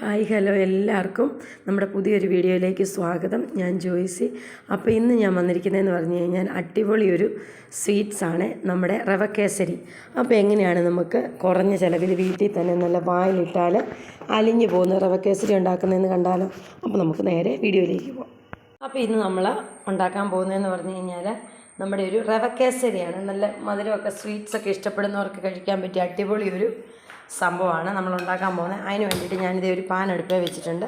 Hi hello എല്ലാവർക്കും നമ്മുടെ പുതിയൊരു വീഡിയോയിലേക്ക് സ്വാഗതം. ഞാൻ ജോയ്സി. അപ്പോൾ ഇന്ന് ഞാൻ വന്നിരിക്കുന്നതെന്ന് പറഞ്ഞു കഴിഞ്ഞാൽ അടിപൊളി ഒരു ആണ് നമ്മുടെ റവ അപ്പോൾ എങ്ങനെയാണ് നമുക്ക് കുറഞ്ഞ ചിലവിൽ വീട്ടിൽ തന്നെ നല്ല വായിലിട്ടാൽ അലിഞ്ഞു പോകുന്ന റവ ഉണ്ടാക്കുന്നതെന്ന് കണ്ടാലോ? അപ്പോൾ നമുക്ക് നേരെ വീഡിയോയിലേക്ക് പോകാം അപ്പോൾ ഇന്ന് നമ്മൾ ഉണ്ടാക്കാൻ പോകുന്നതെന്ന് പറഞ്ഞു കഴിഞ്ഞാൽ നമ്മുടെ ഒരു റവ കേസരിയാണ് നല്ല മധുരമൊക്കെ സ്വീറ്റ്സൊക്കെ ഇഷ്ടപ്പെടുന്നവർക്ക് കഴിക്കാൻ പറ്റിയ അടിപൊളി ഒരു സംഭവമാണ് നമ്മൾ ഉണ്ടാക്കാൻ പോകുന്നത്. അതിന് വേണ്ടിയിട്ട് ഞാനിത് ഒരു പാൻ അടുപ്പേ വെച്ചിട്ടുണ്ട്.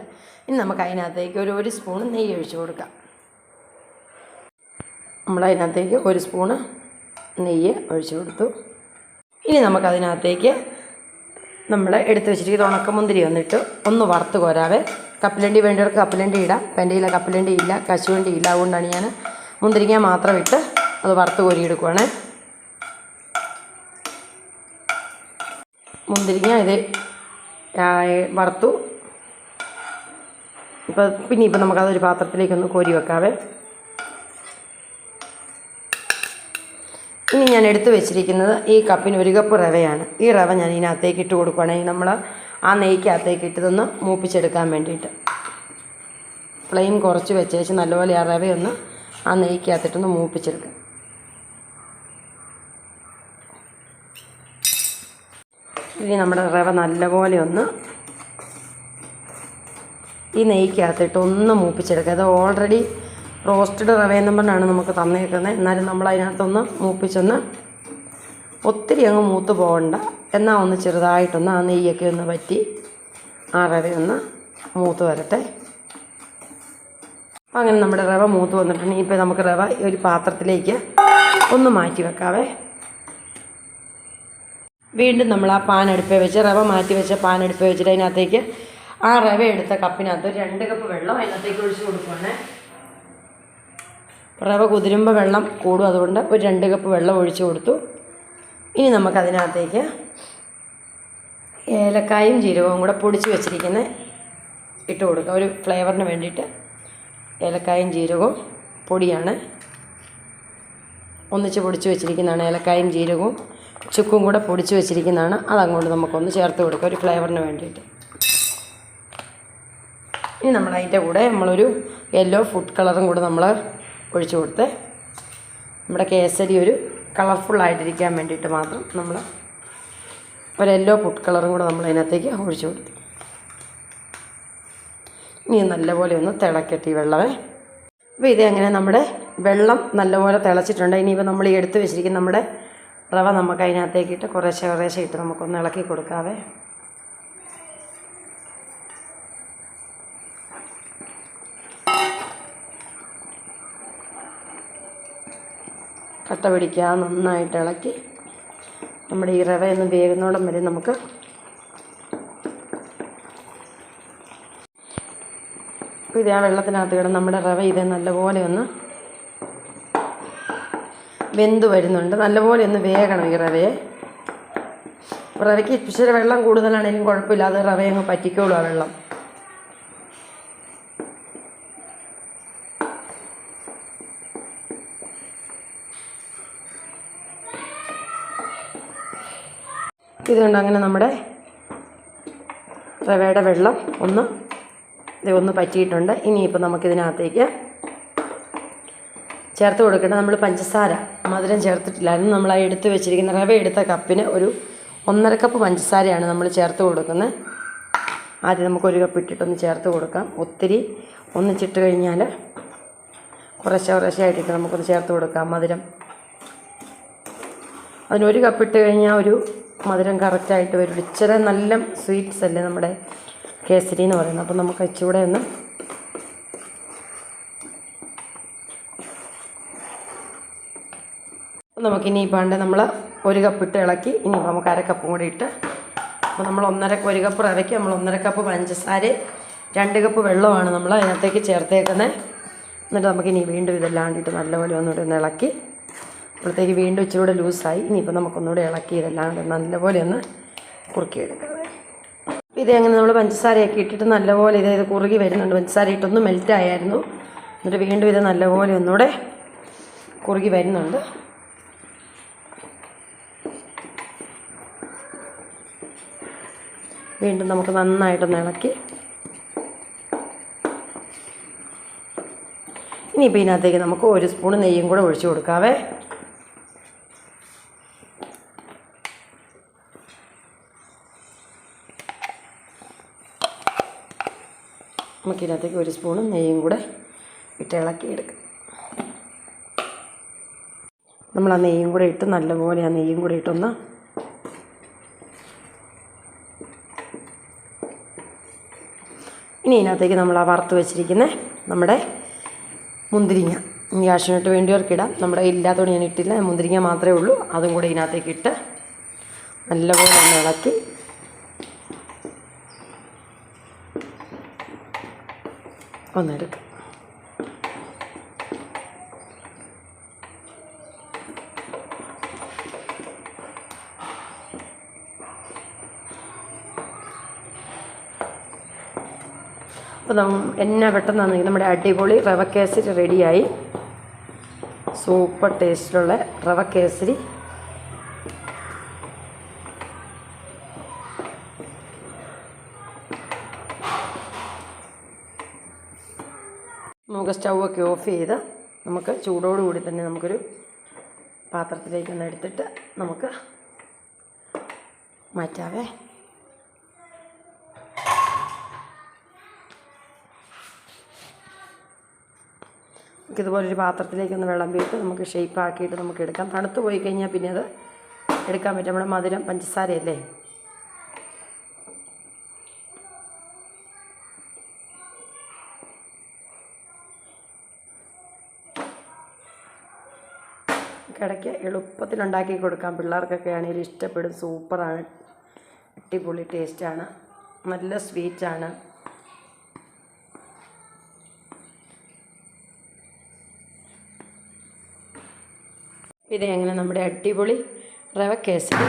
ഇനി നമുക്ക് അതിനകത്തേക്ക് ഒരു ഒരു സ്പൂൺ നെയ്യ് ഒഴിച്ചു കൊടുക്കാം. നമ്മൾ അതിനകത്തേക്ക് ഒരു സ്പൂണ് നെയ്യ് ഒഴിച്ചു കൊടുത്തു. ഇനി നമുക്കതിനകത്തേക്ക് നമ്മൾ എടുത്ത് വെച്ചിരിക്കുന്ന ഉണക്കമുന്തിരി വന്നിട്ട് ഒന്ന് വറുത്ത് കോരാവേ. കപ്പലണ്ടി വേണ്ടവർക്ക് കപ്പലണ്ടി ഇടാം. എന്റെ കയ്യിൽ കപ്പലണ്ടി ഇല്ല കശുവണ്ടി ഇല്ല. അതുകൊണ്ടാണ് ഞാൻ മുന്തിരിങ്ങ മാത്രം ഇട്ട് അത് വറുത്ത് കോരിയെടുക്കുവാണേ. മുന്തിരിങ്ങ ഇത് വറുത്തു. ഇപ്പോൾ പിന്നെ ഇപ്പം നമുക്കതൊരു പാത്രത്തിലേക്കൊന്ന് കോരി വെക്കാവേ. ഇനി ഞാൻ എടുത്തു വെച്ചിരിക്കുന്നത് ഈ കപ്പിന് ഒരു കപ്പ് റവയാണ്. ഈ റവ ഞാൻ ഇതിനകത്തേക്ക് ഇട്ട് കൊടുക്കുകയാണെങ്കിൽ നമ്മൾ ആ നെയ്ക്കകത്തേക്ക് ഇട്ടതൊന്ന് മൂപ്പിച്ചെടുക്കാൻ വേണ്ടിയിട്ട്. ഫ്ലെയിം കുറച്ച് വെച്ചേച്ച് നല്ലപോലെ ആ റവയൊന്ന് ആ നെയ്ക്കകത്തിട്ടൊന്ന് മൂപ്പിച്ചെടുക്കാം. ഇനി നമ്മുടെ റവ നല്ലപോലെ ഒന്ന് ഈ നെയ്ക്കകത്തിട്ട് ഒന്ന് മൂപ്പിച്ചെടുക്കുക. അത് ഓൾറെഡി റോസ്റ്റഡ് റവ എന്നും പറഞ്ഞാണ് നമുക്ക് തന്നേക്കുന്നത് എന്നാലും നമ്മൾ അതിനകത്തൊന്ന് മൂപ്പിച്ചൊന്ന് ഒത്തിരി അങ്ങ് മൂത്ത് പോകണ്ട. എന്നാൽ ഒന്ന് ചെറുതായിട്ടൊന്ന് ആ നെയ്യൊക്കെ ഒന്ന് പറ്റി ആ റവയൊന്ന് മൂത്ത് വരട്ടെ. അങ്ങനെ നമ്മുടെ റവ മൂത്ത് വന്നിട്ടുണ്ടെങ്കിൽ ഇപ്പോൾ നമുക്ക് റവ ഒരു പാത്രത്തിലേക്ക് ഒന്ന് മാറ്റി വെക്കാവേ. വീണ്ടും നമ്മൾ ആ പാൻ അടുപ്പേ വെച്ച് റവ മാറ്റി വെച്ച പാൻ അടുപ്പേ വെച്ചിട്ട് അതിനകത്തേക്ക് ആ റവ എടുത്ത കപ്പിനകത്ത് രണ്ട് കപ്പ് വെള്ളം അതിനകത്തേക്ക് ഒഴിച്ച് കൊടുക്കുവാണേ. റവ കുതിരുമ്പോൾ വെള്ളം കൂടും അതുകൊണ്ട് ഒരു രണ്ട് കപ്പ് വെള്ളം ഒഴിച്ച് കൊടുത്തു. ഇനി നമുക്കതിനകത്തേക്ക് ഏലക്കായും ജീരകവും കൂടെ പൊടിച്ച് വെച്ചിരിക്കുന്ന ഇട്ട് കൊടുക്കുക ഒരു ഫ്ലേവറിന് വേണ്ടിയിട്ട് ഏലക്കായും ജീരകവും പൊടിയാണ്. ഒന്നിച്ച് പൊടിച്ച് വെച്ചിരിക്കുന്നതാണ് ഏലക്കായും ജീരകവും. ചുക്കും കൂടെ പൊടിച്ച് വെച്ചിരിക്കുന്നതാണ്. അതങ്ങോട്ട് നമുക്കൊന്ന് ചേർത്ത് കൊടുക്കുക ഒരു ഫ്ലേവറിന് വേണ്ടിയിട്ട്. ഇനി നമ്മൾ അതിന്റെ കൂടെ നമ്മളൊരു യെല്ലോ ഫുഡ് കളറും കൂടെ നമ്മൾ ഒഴിച്ചു കൊടുത്ത് നമ്മുടെ കേസരി ഒരു കളർഫുള്ളായിട്ടിരിക്കാൻ വേണ്ടിയിട്ട് മാത്രം നമ്മൾ ഒരു യെല്ലോ ഫുഡ് കളറും കൂടെ നമ്മൾ അതിനകത്തേക്ക് ഒഴിച്ചു കൊടുത്തു. ഇനി നല്ലപോലെ ഒന്ന് തിളക്കട്ടെ വെള്ളമേ. അപ്പോൾ ഇതേ അങ്ങനെ നമ്മുടെ വെള്ളം നല്ലപോലെ തിളച്ചിട്ടുണ്ട്. ഇനിയിപ്പോൾ നമ്മൾ ഈ എടുത്ത് വെച്ചിരിക്കുന്ന നമ്മുടെ റവ നമുക്ക് അതിനകത്തേക്ക് ഇട്ട് കുറേശ്ശെ കുറേശ്ശെ ഇട്ട് നമുക്കൊന്ന് ഇളക്കി കൊടുക്കാവേ. കട്ട പിടിക്കാതെ നന്നായിട്ട് ഇളക്കി. നമ്മുടെ ഈ റവ ഒന്ന് വേകുന്നോടം വരെ നമുക്ക് ഇത് ആ വെള്ളത്തിനകത്ത് കിടന്ന് നമ്മുടെ റവ ഇത് നല്ലപോലെ ഒന്ന് വെന്ത് വരുന്നുണ്ട്. നല്ലപോലെ ഒന്ന് വേകണം ഈ റവയെ റവയ്ക്ക് ഇച്ചിരി വെള്ളം കൂടുതലാണെങ്കിലും കുഴപ്പമില്ല. അത് റവ അങ്ങ് പറ്റിക്കോളൂ ആ വെള്ളം. ഇതുകൊണ്ട് അങ്ങനെ നമ്മുടെ റവയുടെ വെള്ളം ഒന്ന് ഇത് ഒന്ന് പറ്റിയിട്ടുണ്ട്. ഇനിയിപ്പോൾ നമുക്കിതിനകത്തേക്ക് ചേർത്ത് കൊടുക്കേണ്ട നമ്മൾ പഞ്ചസാര. മധുരം ചേർത്തിട്ടില്ലായിരുന്നു നമ്മൾ ആ എടുത്ത് വെച്ചിരിക്കുന്ന റവ എടുത്ത കപ്പിന് ഒരു ഒന്നര കപ്പ് പഞ്ചസാരയാണ് നമ്മൾ ചേർത്ത് കൊടുക്കുന്നത് ആദ്യം നമുക്ക് ഒരു കപ്പ് ഇട്ടിട്ടൊന്ന് ചേർത്ത് കൊടുക്കാം. ഒത്തിരി ഒന്നിച്ചിട്ട് കഴിഞ്ഞാൽ കുറേശ്ശെ കുറേശ്ശെ നമുക്കൊന്ന് ചേർത്ത് കൊടുക്കാം മധുരം. അതിനൊരു കപ്പ് ഇട്ട് കഴിഞ്ഞാൽ ഒരു മധുരം കറക്റ്റായിട്ട് വരും. ഇച്ചിരി നല്ല സ്വീറ്റ്സ് അല്ലേ നമ്മുടെ കേസരി എന്ന് പറയുന്നത്. അപ്പോൾ നമുക്ക് ഇച്ചിരി ഒന്ന് നമുക്കിനി പണ്ട് നമ്മൾ ഒരു കപ്പ് ഇട്ട് ഇളക്കി ഇനി നമുക്ക് അര കൂടി ഇട്ട്. അപ്പോൾ നമ്മൾ ഒന്നര ഒരു കപ്പ് റവയ്ക്ക് നമ്മൾ ഒന്നര കപ്പ് പഞ്ചസാര രണ്ട് കപ്പ് വെള്ളമാണ് നമ്മൾ അതിനകത്തേക്ക് ചേർത്തേക്കുന്നത് എന്നിട്ട് നമുക്കിനി വീണ്ടും ഇതെല്ലാണ്ടിട്ട് നല്ലപോലെ ഒന്നുകൂടി ഒന്ന് ഇളക്കി. അപ്പോഴത്തേക്ക് വീണ്ടും ഇച്ചിരി കൂടെ ലൂസായി. ഇനിയിപ്പോൾ നമുക്കൊന്നുകൂടി ഇളക്കി ഇതെല്ലാം കൂടെ നല്ലപോലെ ഒന്ന് കുറുക്കി കുറുക്കിയെടുക്കാം ഇത് അങ്ങനെ നമ്മൾ പഞ്ചസാരയൊക്കെ ഇട്ടിട്ട് നല്ലപോലെ ഇത് ഇത് കുറുകി വരുന്നുണ്ട്. പഞ്ചസാര ഇട്ടൊന്ന് മെൽറ്റ് ആയായിരുന്നു. എന്നിട്ട് വീണ്ടും ഇത് നല്ലപോലെ ഒന്നുകൂടെ കുറുകി വരുന്നുണ്ട്. വീണ്ടും നമുക്ക് നന്നായിട്ടൊന്ന് ഇളക്കി. ഇനിയിപ്പോൾ ഇതിനകത്തേക്ക് നമുക്ക് ഒരു സ്പൂൺ നെയ്യും കൂടെ ഒഴിച്ചു കൊടുക്കാവേ. നമുക്ക് ഇതിനകത്തേക്ക് ഒരു സ്പൂണും നെയ്യും കൂടെ ഇട്ട് ഇളക്കിയെടുക്കാം. നമ്മൾ ആ നെയ്യും കൂടെ ഇട്ട് നല്ലപോലെ ആ നെയ്യും കൂടെ ഇട്ടൊന്ന് ഇനി ഇതിനകത്തേക്ക് നമ്മൾ ആ വറുത്ത് വെച്ചിരിക്കുന്ന നമ്മുടെ മുന്തിരിങ്ങ. ഗ്യാഷിനിട്ട് വേണ്ടിയവർക്ക് ഇടാം നമ്മുടെ ഇല്ലാത്തതുകൊണ്ട് ഞാൻ ഇട്ടില്ല. മുന്തിരിങ്ങ മാത്രമേ ഉള്ളൂ. അതും കൂടെ ഇതിനകത്തേക്ക് ഇട്ട് നല്ലപോലെ ഒന്ന് ഇളക്കി. ഒന്നെടുക്കാം അപ്പോൾ എന്നെ പെട്ടെന്നാണെങ്കിൽ നമ്മുടെ അടിപൊളി റവ കേസരി റെഡിയായി. സൂപ്പർ ടേസ്റ്റിലുള്ള റവ കേസരി നമുക്ക് സ്റ്റൗവൊക്കെ ഓഫ് ചെയ്ത് നമുക്ക് ചൂടോടുകൂടി തന്നെ നമുക്കൊരു പാത്രത്തിലേക്ക് ഒന്ന് എടുത്തിട്ട് നമുക്ക് മാറ്റാവേ. നമുക്ക് ഒരു പാത്രത്തിലേക്കൊന്ന് വിളമ്പിയിട്ട് നമുക്ക് ഷേപ്പ് ആക്കിയിട്ട് നമുക്ക് എടുക്കാം. തണുത്ത് പോയി കഴിഞ്ഞാൽ പിന്നെ അത് എടുക്കാൻ പറ്റും. നമ്മുടെ മധുരം പഞ്ചസാരയല്ലേ? ഇടയ്ക്ക് എളുപ്പത്തിലുണ്ടാക്കി കൊടുക്കാം. പിള്ളേർക്കൊക്കെ ആണെങ്കിലും ഇഷ്ടപ്പെടും. സൂപ്പറാണ്. അടിപൊളി ടേസ്റ്റാണ് നല്ല സ്വീറ്റാണ് ഇത് അങ്ങനെ നമ്മുടെ അടിപൊളി റവ കേസരി.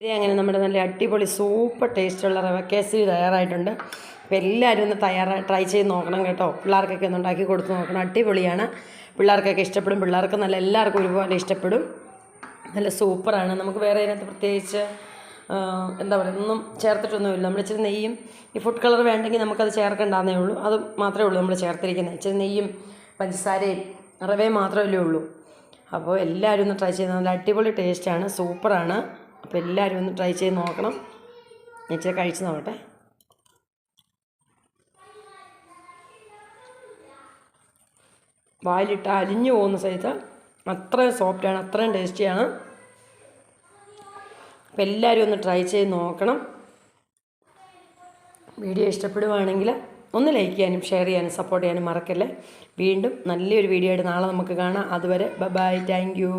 ഇത് അങ്ങനെ നമ്മുടെ നല്ല അടിപൊളി സൂപ്പർ ടേസ്റ്റുള്ള റവ കേസരി തയ്യാറായിട്ടുണ്ട്. അപ്പോൾ എല്ലാവരും ഒന്ന് തയ്യാറായി ട്രൈ ചെയ്ത് നോക്കണം കേട്ടോ. പിള്ളേർക്കൊക്കെ ഒന്ന് ഉണ്ടാക്കി കൊടുത്ത് നോക്കണം. അടിപൊളിയാണ്. പിള്ളേർക്കൊക്കെ ഇഷ്ടപ്പെടും. പിള്ളേർക്ക് നല്ല എല്ലാവർക്കും ഒരുപോലെ ഇഷ്ടപ്പെടും. നല്ല സൂപ്പറാണ്. നമുക്ക് വേറെ അതിനകത്ത് പ്രത്യേകിച്ച് എന്താ പറയുക ഒന്നും ചേർത്തിട്ടൊന്നുമില്ല. നമ്മൾ ഇച്ചിരി നെയ്യും ഈ ഫുഡ് കളർ വേണ്ടെങ്കിൽ നമുക്കത് ചേർക്കേണ്ടാന്നേ ഉള്ളൂ. അത് മാത്രമേ ഉള്ളൂ നമ്മൾ ചേർത്തിരിക്കുന്നത്. ഇച്ചിരി നെയ്യും പഞ്ചസാരയും റവയും മാത്രമല്ലേ ഉള്ളൂ. അപ്പോൾ എല്ലാവരും ഒന്ന് ട്രൈ ചെയ്ത് നല്ല അടിപൊളി ടേസ്റ്റാണ് സൂപ്പറാണ് അപ്പോൾ എല്ലാവരും ഒന്ന് ട്രൈ ചെയ്ത് നോക്കണം. ഞാൻ കഴിച്ച് നോക്കട്ടെ. വായിലിട്ട് അലിഞ്ഞു പോകുന്ന സൈസ് അത്രയും സോഫ്റ്റാണ് അത്രയും ടേസ്റ്റിയാണ് അപ്പോൾ എല്ലാവരും ഒന്ന് ട്രൈ ചെയ്ത് നോക്കണം. വീഡിയോ ഇഷ്ടപ്പെടുവാണെങ്കിൽ ഒന്ന് ലൈക്ക് ചെയ്യാനും ഷെയർ ചെയ്യാനും സപ്പോർട്ട് ചെയ്യാനും മറക്കല്ലേ? വീണ്ടും നല്ലൊരു വീഡിയോ ആയിട്ട് നാളെ നമുക്ക് കാണാം. അതുവരെ ബൈ താങ്ക് യു